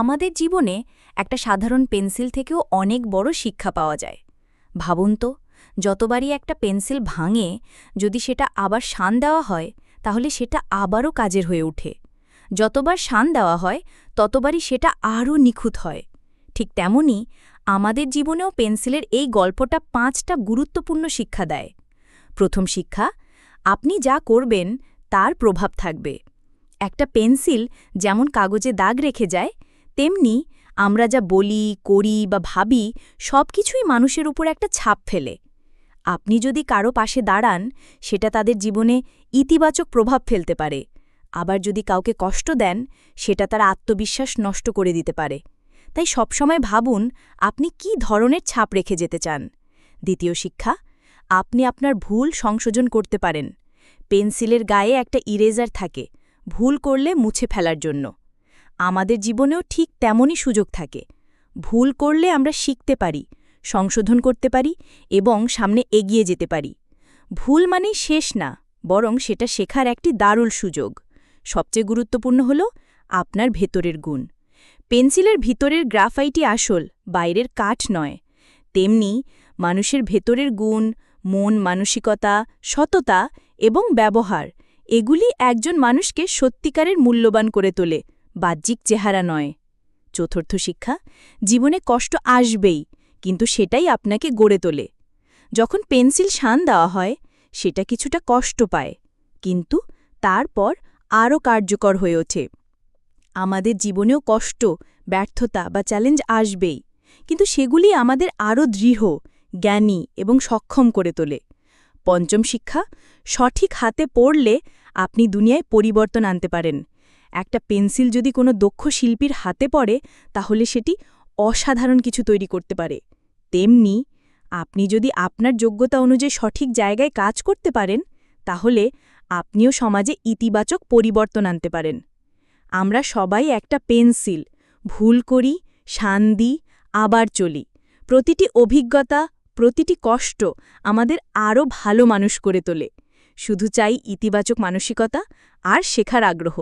আমাদের জীবনে একটা সাধারণ পেন্সিল থেকেও অনেক বড় শিক্ষা পাওয়া যায়। ভাবুন তো, যতবারই একটা পেন্সিল ভাঙে, যদি সেটা আবার শান দেওয়া হয়, তাহলে সেটা আবারও কাজের হয়ে ওঠে। যতবার শান দেওয়া হয়, ততবারই সেটা আরও নিখুঁত হয়। ঠিক তেমনি আমাদের জীবনেও পেন্সিলের এই গল্পটা পাঁচটা গুরুত্বপূর্ণ শিক্ষা দেয়। প্রথম শিক্ষা, আপনি যা করবেন, তার প্রভাব থাকবে। একটা পেন্সিল যেমন কাগজে দাগ রেখে যায় তেমনি আমরা যা বলি, করি বা ভাবি সব কিছুই মানুষের উপর একটা ছাপ ফেলে। আপনি যদি কারও পাশে দাঁড়ান, সেটা তাদের জীবনে ইতিবাচক প্রভাব ফেলতে পারে। আবার যদি কাউকে কষ্ট দেন, সেটা তার আত্মবিশ্বাস নষ্ট করে দিতে পারে। তাই সবসময় ভাবুন, আপনি কি ধরনের ছাপ রেখে যেতে চান? দ্বিতীয় শিক্ষা, আপনি আপনার ভুল সংশোধন করতে পারেন। পেন্সিলের গায়ে একটা ইরেজার থাকে। ভুল করলে মুছে ফেলার জন্য। আমাদের জীবনেও ঠিক তেমনই সুযোগ থাকে। ভুল করলে আমরা শিখতে পারি, সংশোধন করতে পারি এবং সামনে এগিয়ে যেতে পারি। ভুল মানেই শেষ না, বরং সেটা শেখার একটি দারুল সুযোগ। সবচেয়ে গুরুত্বপূর্ণ হল আপনার ভেতরের গুণ। পেন্সিলের ভিতরের গ্রাফাইটি আসল, বাইরের কাঠ নয়। তেমনি মানুষের ভেতরের গুণ, মন মানসিকতা, সততা এবং ব্যবহার, এগুলি একজন মানুষকে সত্যিকারের মূল্যবান করে তোলে। বাহ্যিক চেহারা নয়। চতুর্থ শিক্ষা, জীবনে কষ্ট আসবেই, কিন্তু সেটাই আপনাকে গড়ে তোলে। যখন পেন্সিল শান দেওয়া হয়, সেটা কিছুটা কষ্ট পায়, কিন্তু তারপর আরও কার্যকর হয়ে ওঠে। আমাদের জীবনেও কষ্ট, ব্যর্থতা বা চ্যালেঞ্জ আসবেই, কিন্তু সেগুলি আমাদের আরও দৃঢ়, জ্ঞানী এবং সক্ষম করে তোলে। পঞ্চম শিক্ষা, সঠিক হাতে পড়লে আপনি দুনিয়ায় পরিবর্তন আনতে পারেন। একটা পেন্সিল যদি কোনো দক্ষ শিল্পীর হাতে পড়ে, তাহলে সেটি অসাধারণ কিছু তৈরি করতে পারে। তেমনি, আপনি যদি আপনার যোগ্যতা অনুযায়ী সঠিক জায়গায় কাজ করতে পারেন, তাহলে আপনিও সমাজে ইতিবাচক পরিবর্তন আনতে পারেন। আমরা সবাই একটা পেন্সিল, ভুল করি শান্দি আবার চলি। প্রতিটি অভিজ্ঞতা, প্রতিটি কষ্ট আমাদের আরও ভালো মানুষ করে তোলে। শুধু চাই ইতিবাচক মানসিকতা আর শেখার আগ্রহ।